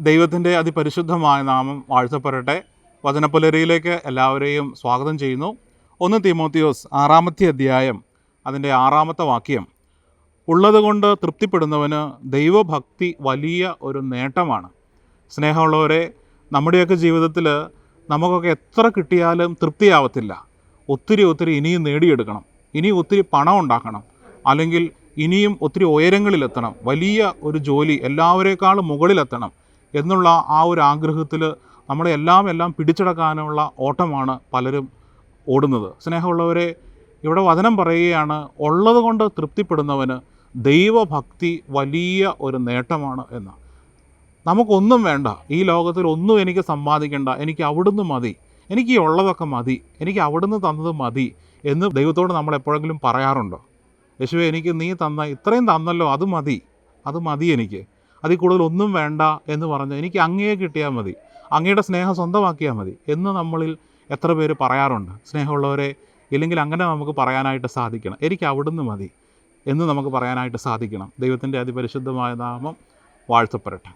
ദൈവത്തിന്റെ അതിപരിശുദ്ധമായ നാമം വാഴ്ത്തപ്പെടട്ടെ. വചനപ്പുലരിയിലേക്ക് എല്ലാവരെയും സ്വാഗതം ചെയ്യുന്നു. ഒന്ന് തിമോത്തിയോസ് ആറാമത്തെ അധ്യായം അതിന്റെ ആറാമത്തെ വാക്യം. ഉള്ളതുകൊണ്ട് തൃപ്തിപ്പെടുന്നവന് ദൈവഭക്തി വലിയ ഒരു നേട്ടമാണ്. സ്നേഹമുള്ളവരെ നമ്മുടെയൊക്കെ ജീവിതത്തിൽ നമുക്കൊക്കെ എത്ര കിട്ടിയാലും തൃപ്തിയാവത്തില്ല. ഒത്തിരി ഒത്തിരി ഇനിയും നേടിയെടുക്കണം. ഇനിയും ഒത്തിരി പണം ഉണ്ടാക്കണം. അല്ലെങ്കിൽ ഇനിയും ഒത്തിരി ഉയരങ്ങളിലെത്തണം. വലിയ ഒരു ജോലി എല്ലാവരേക്കാളും മുകളിലെത്തണം. എന്നുള്ള ആ ഒരു ആഗ്രഹത്തിൽ നമ്മളെ എല്ലാം എല്ലാം പിടിച്ചടക്കാനുള്ള ഓട്ടമാണ് പലരും ഓടുന്നത്. സ്നേഹമുള്ളവരെ ഇവിടെ വചനം പറയുകയാണ് ഉള്ളത് കൊണ്ട് തൃപ്തിപ്പെടുന്നവന് ദൈവഭക്തി വലിയ ഒരു നേട്ടമാണ് എന്ന്. നമുക്കൊന്നും വേണ്ട. ഈ ലോകത്തിൽ ഒന്നും എനിക്ക് സമ്പാദിക്കേണ്ട. എനിക്ക് അവിടുന്ന് മതി. എനിക്ക് ഉള്ളതൊക്കെ മതി. എനിക്ക് അവിടുന്ന് തന്നത് മതി എന്ന് ദൈവത്തോട് നമ്മൾ എപ്പോഴെങ്കിലും പറയാറുണ്ടോ? യേശുവെ എനിക്ക് നീ തന്ന ഇത്രയും തന്നല്ലോ അത് മതി. അത് മതി എനിക്ക്. അതിൽ കൂടുതൽ ഒന്നും വേണ്ട എന്ന് പറഞ്ഞ് എനിക്ക് അങ്ങയെ കിട്ടിയാൽ മതി അങ്ങയുടെ സ്നേഹം സ്വന്തമാക്കിയാൽ മതി എന്ന് നമ്മളിൽ എത്ര പേര് പറയാറുണ്ട്. സ്നേഹമുള്ളവരെ ഇല്ലെങ്കിൽ അങ്ങനെ നമുക്ക് പറയാനായിട്ട് സാധിക്കണം. എനിക്ക് അവിടുന്ന് മതി എന്ന് നമുക്ക് പറയാനായിട്ട് സാധിക്കണം. ദൈവത്തിന്റെ അതിപരിശുദ്ധമായ നാമം വാഴ്ത്തപ്പെടട്ടെ.